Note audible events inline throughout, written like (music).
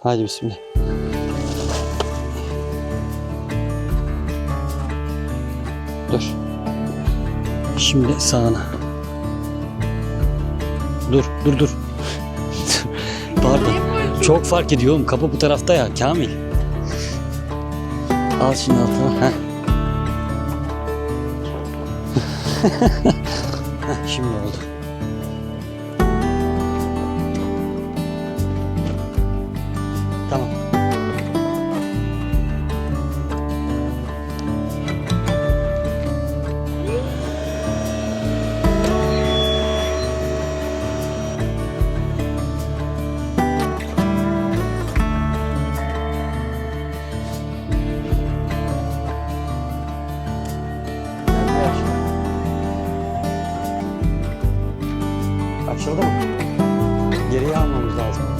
Hadi bismillah. Dur. Şimdi sağına. Dur, dur, dur. (laughs) Pardon. Çok fark ediyor. Kapı bu tarafta ya Kamil. Al şimdi altına. (laughs) Geriye almamız lazım.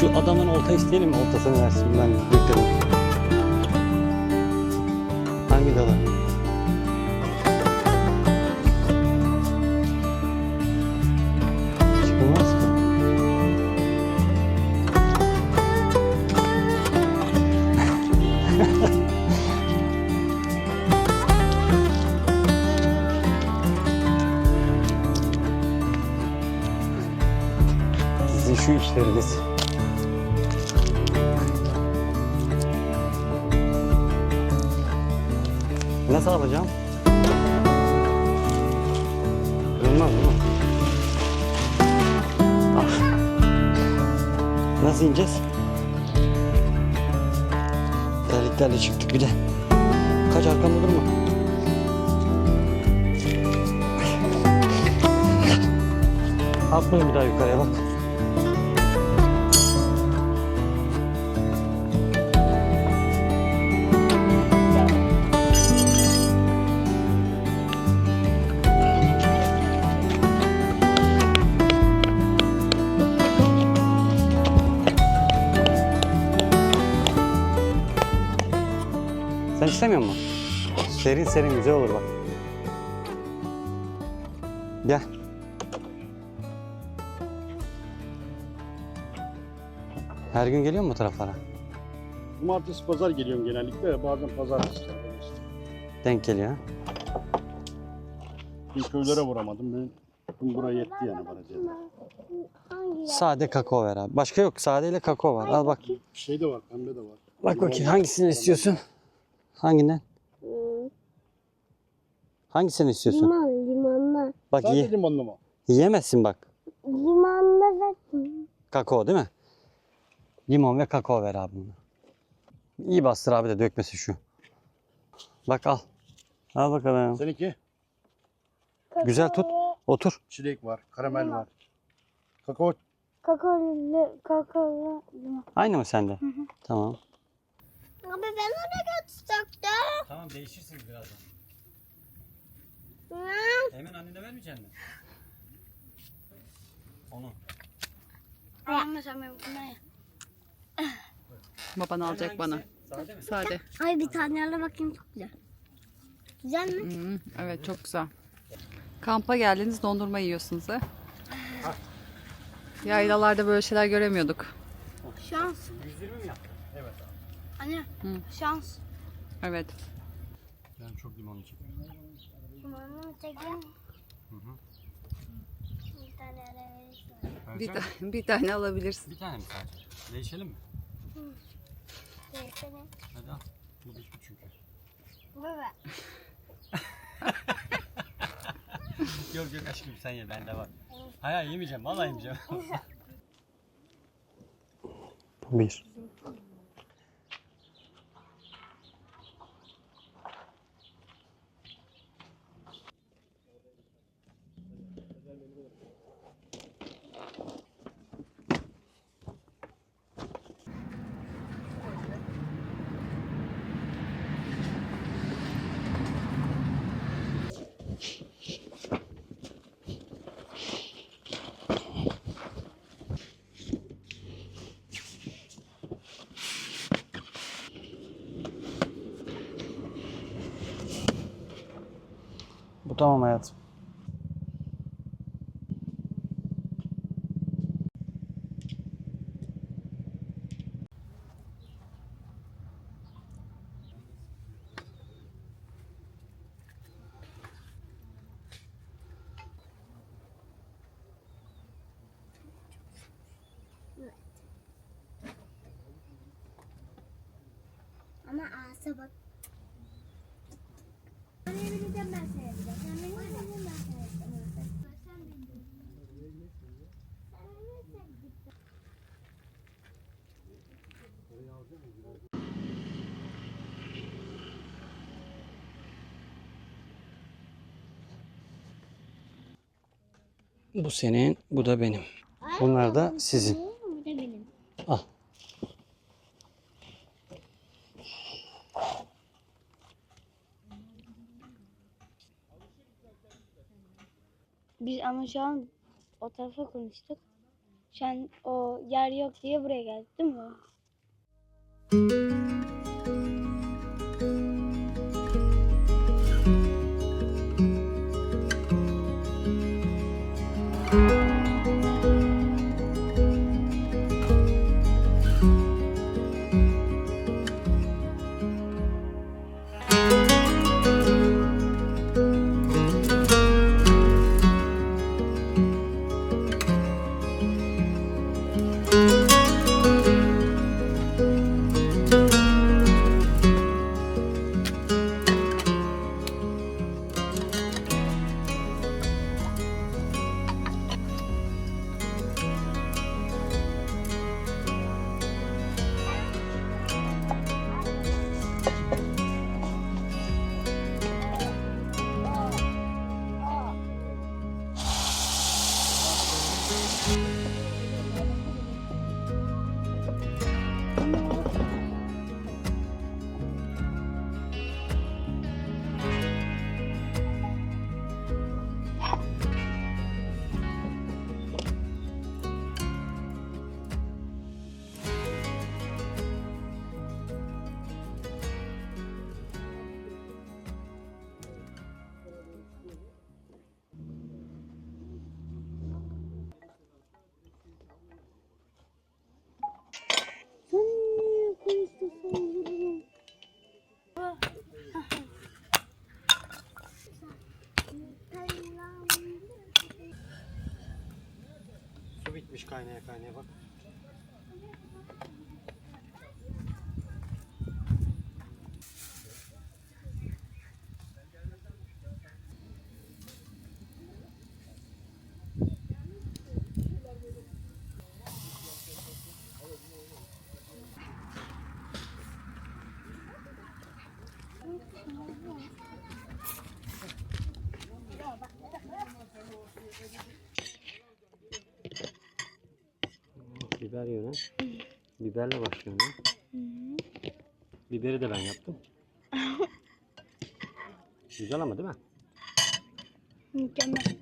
Şu adamın olta isteyelim mi? Oltasını versin ben. Hangi Kaç arkamda durma. Atmayın bir daha yukarıya bak. İstemiyor musun? Serin serin güzel olur bak. Gel. Her gün geliyor mu bu taraflara? Cumartesi pazar geliyorum genellikle de bazen pazartesi geliyorum işte. Denk geliyor. ha? Bir köylere vuramadım. Ben, buraya yetti yani bana. Hangi Sade kakao ver abi. Başka yok. Sadeyle kakao var. Al bak. Şey de var, pembe de var. Bak bakayım hangisini istiyorsun? Hanginden? Hmm, Hangisini istiyorsun? Liman, limanlar. Bak Sadece ye, limonlu mu? yiyemezsin bak. Limanda zaten. Kakao değil mi? Limon ve kakao ver abi bunu. İyi bastır abi de dökmesi şu. Bak al. Al bakalım. Seninki Güzel tut. Otur. çilek var, karamel var. Kakao Kakaolu, kakaolu limon. Aynı mı sende? Tamam. Abi ben oraya götürecektim. Tamam değişirsiniz birazdan. Ya. Hemen annene vermeyecek misin? Onu. Ama sen benim bunları. Baban alacak bana. Sade mi? Sade. Ay bir tane ala bakayım çok güzel. Güzel mi? Hmm, evet çok güzel. Kampa geldiniz dondurma yiyorsunuz ha. Yaylalarda böyle şeyler göremiyorduk. Şans. 120 mi yaptın? Anne. Hı. Şans. Evet. Ben çok limonlu çekiyorum. Limonlu çekin. Hı hı. Bir tane ala verirsin. Bir, ta- (laughs) bir tane alabilirsin. Bir tane mi sadece? Değişelim mi? Versene. Hadi al. Bu düşmüş çünkü. Baba. (laughs) Yok yok aşkım sen ye bende var. Hayır hayır, yemeyeceğim vallahi yemeyeceğim. (laughs) Bir. Bu tamam hayatım. Ama ağza bak. Ben yapabileceğim ben sana yapacağım. Sen benim yapabileceğim ben sana yapacağım. Sen benim. Bu senin, bu da benim. Bunlar da sizin. Bu da benim. Al. Biz ama şu an o tarafa konuştuk. Şu an o yer yok diye buraya geldik değil mi? Su kaynaya kaynaya bak. Biber ha. Biberle başlıyor ha. Biberi de ben yaptım. (laughs) Güzel ama değil mi? Mükemmel.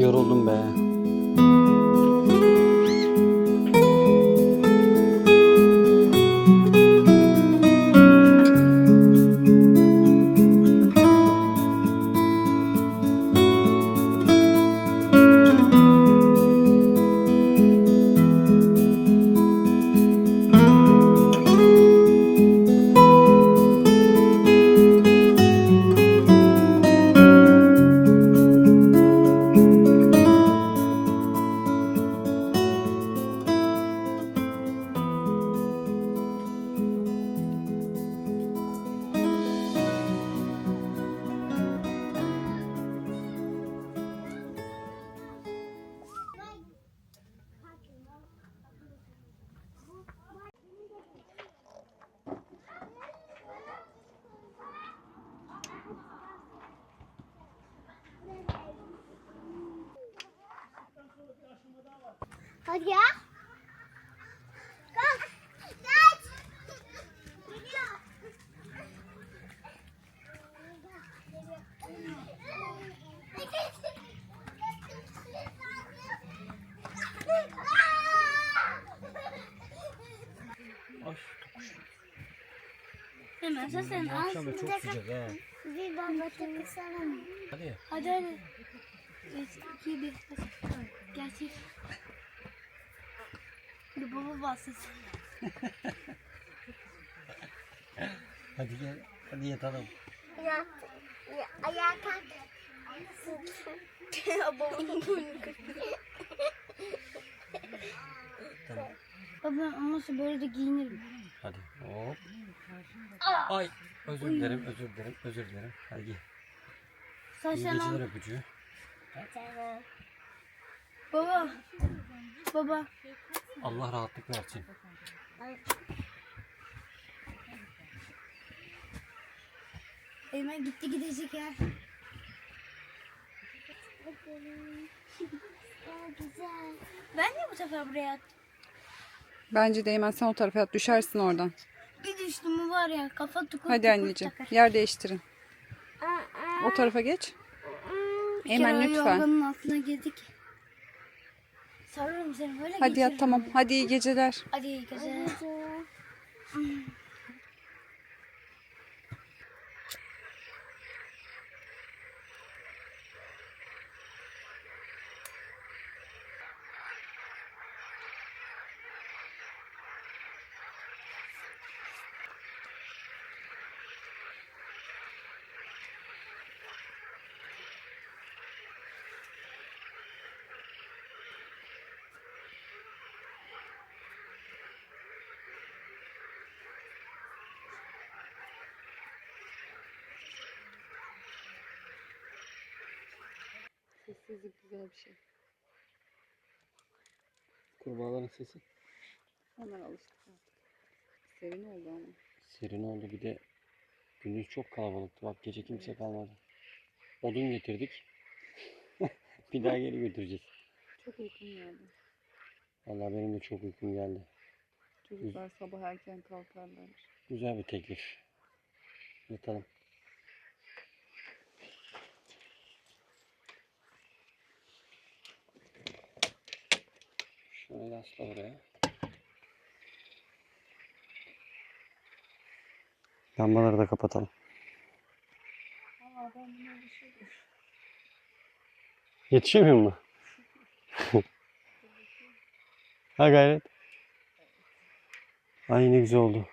Yoruldum be. gidiyoruz ya? Kaç. Kaç. Geliyor. Hemen sen al. Akşam da çok sıcak ha. Bir baba takılsana. Hadi. Hadi hadi. 3, 2, 1. Gerçek. Bir baba bahsetsin. Hadi gel. Hadi yatalım. Ya, ya ayağa kalk. Babamın boynu Tamam. Baba ama nasıl böyle de giyinirim. Hadi. Hop. Ay. Özür dilerim, özür dilerim, özür dilerim. Hadi. Sen İyi geceler öpücüğü. Baba. Baba. Allah rahatlık versin. Eymen gitti gidecek ya. Aa, güzel. Ben de bu sefer buraya attım. Bence değmez sen o tarafa yat düşersin oradan. Bir düştüm mü var ya kafa tukur Hadi tukur anneciğim takar. yer değiştirin. Aa, O tarafa geç. Bir Eymen kere o lütfen. yorganın altına girdik. Sararım seni böyle Hadi yat tamam. Hadi iyi geceler. Hadi iyi geceler. Güzel bir şey. Kurbağaların sesi. Onlar alıştık artık. Serin oldu ama. Serin oldu bir de gündüz çok kalabalıktı. Bak gece kimse kalmadı. Odun getirdik. (laughs) bir daha geri götüreceğiz. Çok uykum geldi. Vallahi benim de çok uykum geldi. Çocuklar sabah erken kalkarlar. Güzel bir teklif. Yatalım. Şöyle asla oraya. Lambaları da kapatalım. Yetişemiyor mu? (laughs) ha gayret. Ay ne güzel oldu.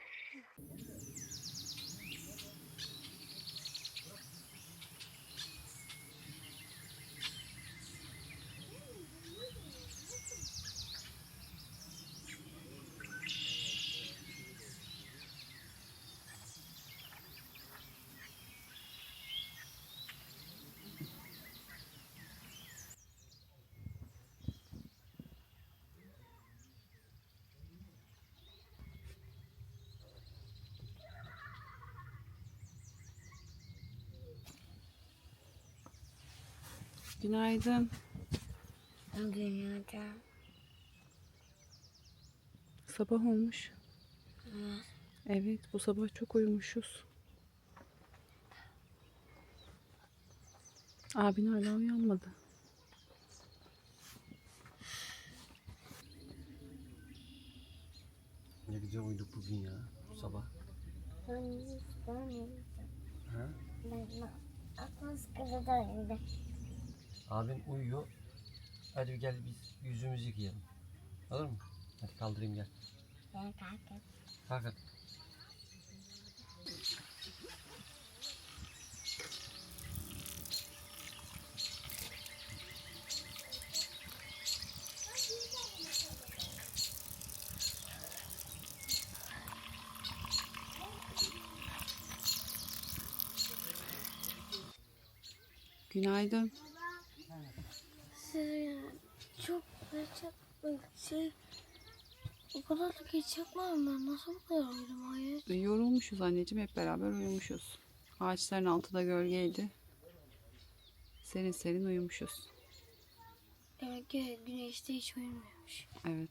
Günaydın. Dünyada. Sabah olmuş. Evet bu sabah çok uyumuşuz. Abin hala uyanmadı. Ne güzel uyuduk bugün ya bu sabah. Ben ben Ha? ben aklım sıkıldı da önde. Abin uyuyor. Hadi gel biz yüzümüzü yıkayalım. Olur mu? Hadi kaldırayım gel. Ben kalkıp Kalk hadi. Günaydın. Siz çok çok şey o kadar da geç yapmam ben. Nasıl bu kadar uyudum hayır. E, Yorulmuşuz anneciğim hep beraber uyumuşuz. Ağaçların altında gölgeydi. Serin serin uyumuşuz. Demek ki güneşte hiç uyumuyormuş. Evet.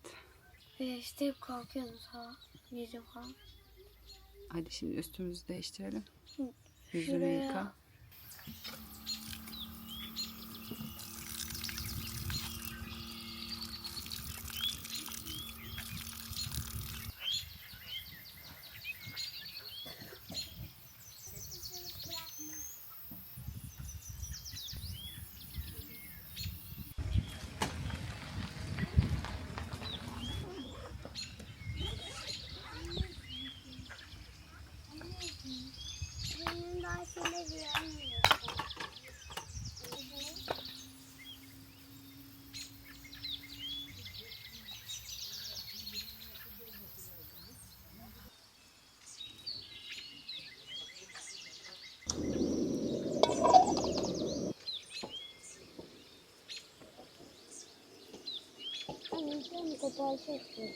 Güneşte hep kalkıyordum sabah. Gece falan. Hadi şimdi üstümüzü değiştirelim. Yüzünü şuraya. yıka. Koparsaksın.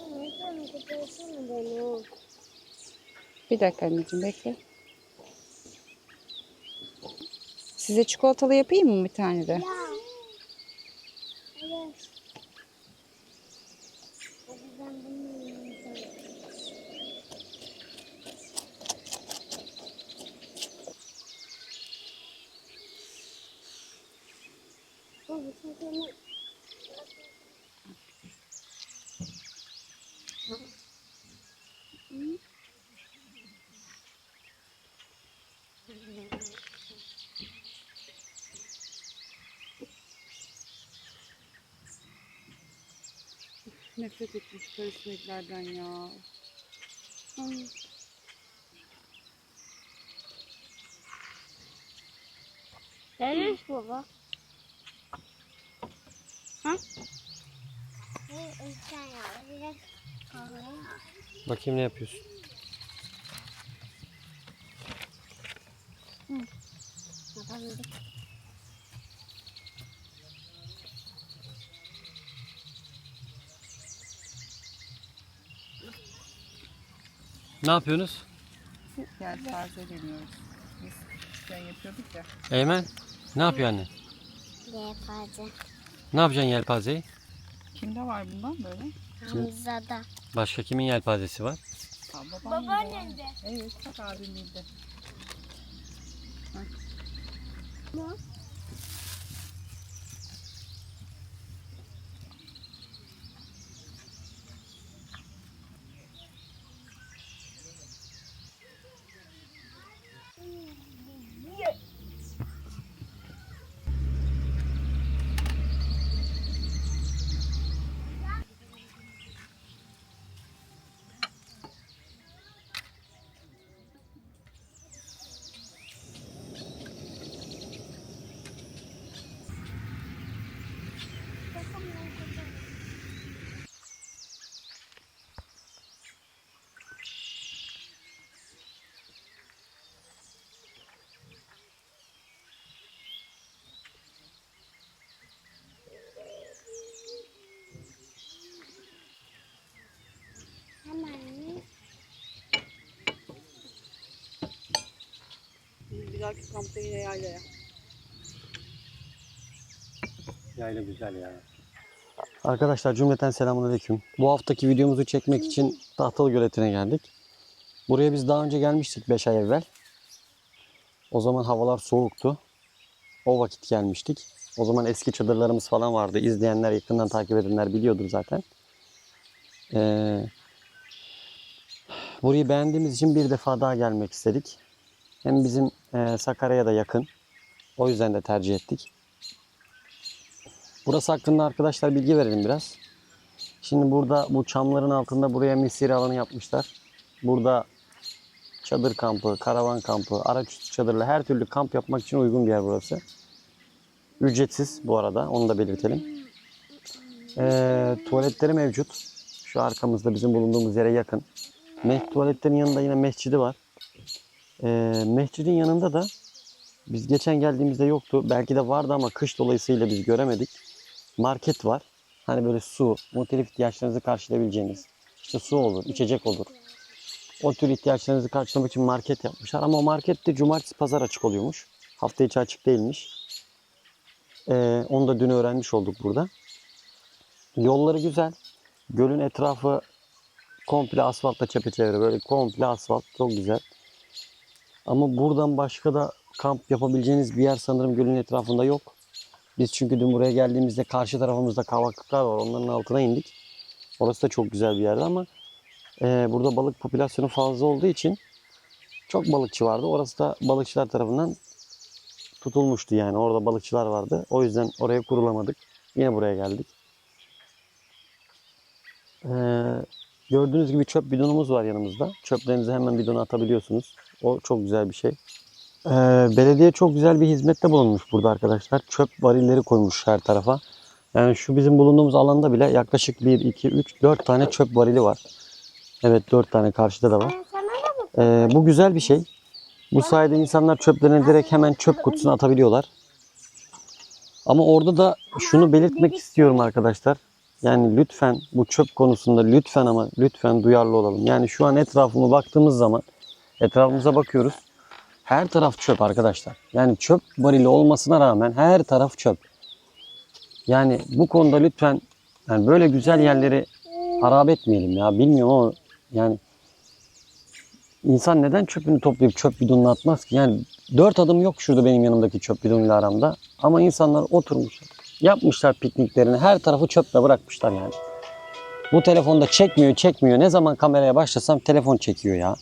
Anne sen koparsana beni. Bir dakika anneciğim bekle. Size çikolatalı yapayım mı bir tane de? Ya. Evet. Hadi ben bunu yiyeceğim. Baba sen sana Nefret ettim şu karışmeklerden ya. Neymiş baba? Bakayım ne yapıyorsun. Ne yapıyorsunuz? Yelpaze deniyoruz. Biz küçükken yapıyorduk ya. Eymen. Ne yapıyor anne? Yelpaze. Ne yapacaksın yelpazeyi? Kimde var bundan böyle? Hamza'da. Başka kimin yelpazesi var? Aa, babam Babaannem de. Evet bak abim bildi. Hemen. Bir dahaki kampta yine yaylaya. Yayla güzel ya. Arkadaşlar cümleten selamünaleyküm. Bu haftaki videomuzu çekmek için Tahtalı Göleti'ne geldik. Buraya biz daha önce gelmiştik 5 ay evvel. O zaman havalar soğuktu. O vakit gelmiştik. O zaman eski çadırlarımız falan vardı. İzleyenler, yakından takip edenler biliyordur zaten. Ee, burayı beğendiğimiz için bir defa daha gelmek istedik. Hem bizim e, Sakarya'ya da yakın. O yüzden de tercih ettik. Burası hakkında arkadaşlar bilgi verelim biraz. Şimdi burada bu çamların altında buraya misir alanı yapmışlar. Burada çadır kampı, karavan kampı, araç üstü çadırla her türlü kamp yapmak için uygun bir yer burası. Ücretsiz bu arada onu da belirtelim. Ee, tuvaletleri mevcut. Şu arkamızda bizim bulunduğumuz yere yakın. Tuvaletlerin yanında yine mescidi var. Ee, mescidin yanında da biz geçen geldiğimizde yoktu. Belki de vardı ama kış dolayısıyla biz göremedik. Market var. Hani böyle su, muhtelif ihtiyaçlarınızı karşılayabileceğiniz. İşte su olur, içecek olur. O tür ihtiyaçlarınızı karşılamak için market yapmışlar. Ama o market de cumartesi pazar açık oluyormuş. Hafta içi açık değilmiş. Ee, onu da dün öğrenmiş olduk burada. Yolları güzel. Gölün etrafı komple asfaltla çepeçevre. Böyle komple asfalt. Çok güzel. Ama buradan başka da kamp yapabileceğiniz bir yer sanırım gölün etrafında yok. Biz çünkü dün buraya geldiğimizde karşı tarafımızda kavaklıklar var. Onların altına indik. Orası da çok güzel bir yerdi ama e, burada balık popülasyonu fazla olduğu için çok balıkçı vardı. Orası da balıkçılar tarafından tutulmuştu yani. Orada balıkçılar vardı. O yüzden oraya kurulamadık. Yine buraya geldik. E, gördüğünüz gibi çöp bidonumuz var yanımızda. Çöplerinizi hemen bidona atabiliyorsunuz. O çok güzel bir şey. Ee, belediye çok güzel bir hizmette bulunmuş burada arkadaşlar. Çöp varilleri koymuş her tarafa. Yani şu bizim bulunduğumuz alanda bile yaklaşık 1, 2, 3, 4 tane çöp varili var. Evet 4 tane karşıda da var. Ee, bu güzel bir şey. Bu sayede insanlar çöplerini direkt hemen çöp kutusuna atabiliyorlar. Ama orada da şunu belirtmek istiyorum arkadaşlar. Yani lütfen bu çöp konusunda lütfen ama lütfen duyarlı olalım. Yani şu an etrafıma baktığımız zaman etrafımıza bakıyoruz. Her taraf çöp arkadaşlar. Yani çöp varili olmasına rağmen her taraf çöp. Yani bu konuda lütfen yani böyle güzel yerleri harap etmeyelim ya. Bilmiyorum ama yani insan neden çöpünü toplayıp çöp bidonuna atmaz ki? Yani dört adım yok şurada benim yanımdaki çöp bidonuyla aramda. Ama insanlar oturmuş, yapmışlar pikniklerini. Her tarafı çöple bırakmışlar yani. Bu telefonda çekmiyor, çekmiyor. Ne zaman kameraya başlasam telefon çekiyor ya.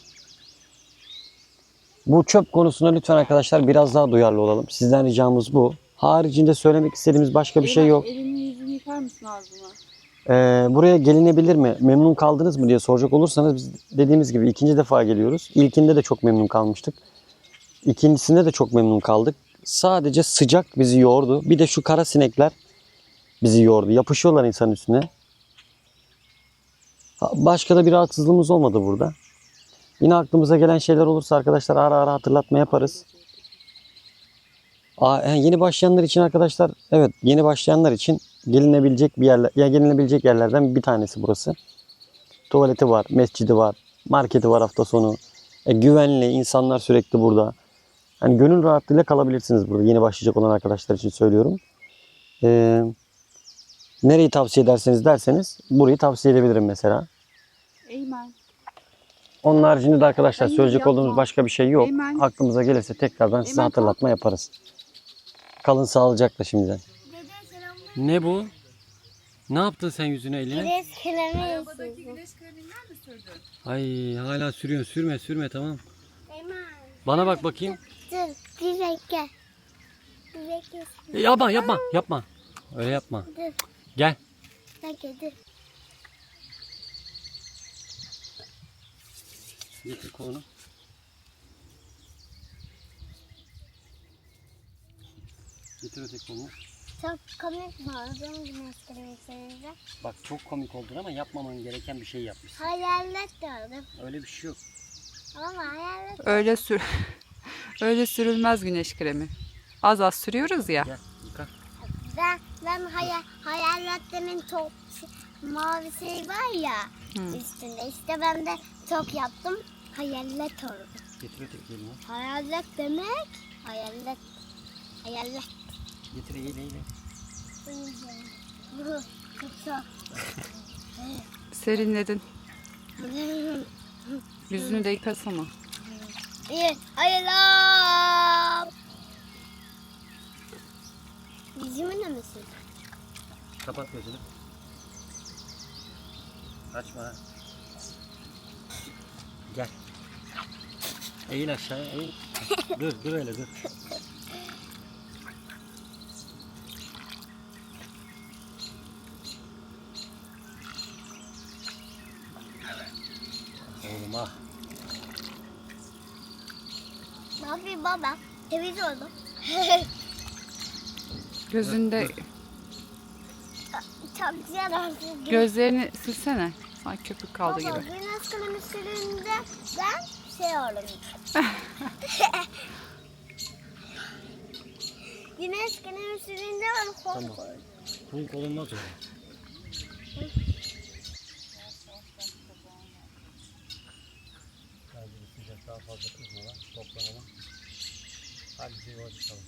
Bu çöp konusunda lütfen arkadaşlar biraz daha duyarlı olalım. Sizden ricamız bu. Haricinde söylemek istediğimiz başka bir şey yok. Elini yüzünü yıkar mısın ağzına? Ee, buraya gelinebilir mi? Memnun kaldınız mı diye soracak olursanız biz dediğimiz gibi ikinci defa geliyoruz. İlkinde de çok memnun kalmıştık. İkincisinde de çok memnun kaldık. Sadece sıcak bizi yordu. Bir de şu kara sinekler bizi yordu. Yapışıyorlar insanın üstüne. Başka da bir rahatsızlığımız olmadı burada. Yine aklımıza gelen şeyler olursa arkadaşlar ara ara hatırlatma yaparız. Aa, he, yeni başlayanlar için arkadaşlar evet yeni başlayanlar için gelinebilecek bir yerler ya gelinebilecek yerlerden bir tanesi burası. Tuvaleti var, mescidi var, marketi var hafta sonu. E, güvenli insanlar sürekli burada. Yani gönül rahatlığıyla kalabilirsiniz burada. Yeni başlayacak olan arkadaşlar için söylüyorum. Ee, nereyi tavsiye ederseniz derseniz burayı tavsiye edebilirim mesela. Eymen. Onun haricinde de arkadaşlar söyleyecek olduğumuz başka bir şey yok. Aklımıza gelirse tekrardan size hatırlatma yaparız. Kalın sağlıcakla şimdiden. Ne bu? Ne yaptın sen yüzüne eline? Biraz kelime Arabadaki güneş kreminden mi sürdün? Ay hala sürüyorsun. Sürme sürme tamam. Eymen. Bana bak bakayım. Dur bir bekle. Bir bekle. E, yapma yapma yapma. Öyle yapma. Dur. Gel. Dur. Getir kolunu. Getir öteki kolunu. Çok komik mi oldu güneş kremisiyle? Bak çok komik oldun ama yapmaman gereken bir şey yapmışsın. Hayalet oldu. Öyle bir şey yok. Ama hayalet Öyle sür (laughs) Öyle sürülmez güneş kremi. Az az sürüyoruz ya. Gel yıka. Ben, ben hayal, hayaletlerimin çok mavi şey var ya üstünde. İşte ben de çok yaptım. Hayalet oldu. Getir öteki elini. Hayalet demek hayalet. Hayalet. Getir eğil eğil. Bu Serinledin. (laughs) Yüzünü de yıkasana. Bir hayalet. Yüzümü de mi sürdün? Kapat gözünü. Açma. Gel. Eğil aşağıya eğil. (laughs) dur dur öyle dur. Oğlum ah. Ne yapayım baba? Temiz (laughs) oldu. Gözünde gözlerini silsene. Sanki köpük kaldı Baba, gibi. güneş kremi sürünce ben şey olurum. (laughs) Güneş günün üstünde var. Hong Tamam. Kong. Hong Kong'dan sonra. Hadi sıcak şey, daha fazla kızmadan toplanalım. Hadi bir yola çıkalım.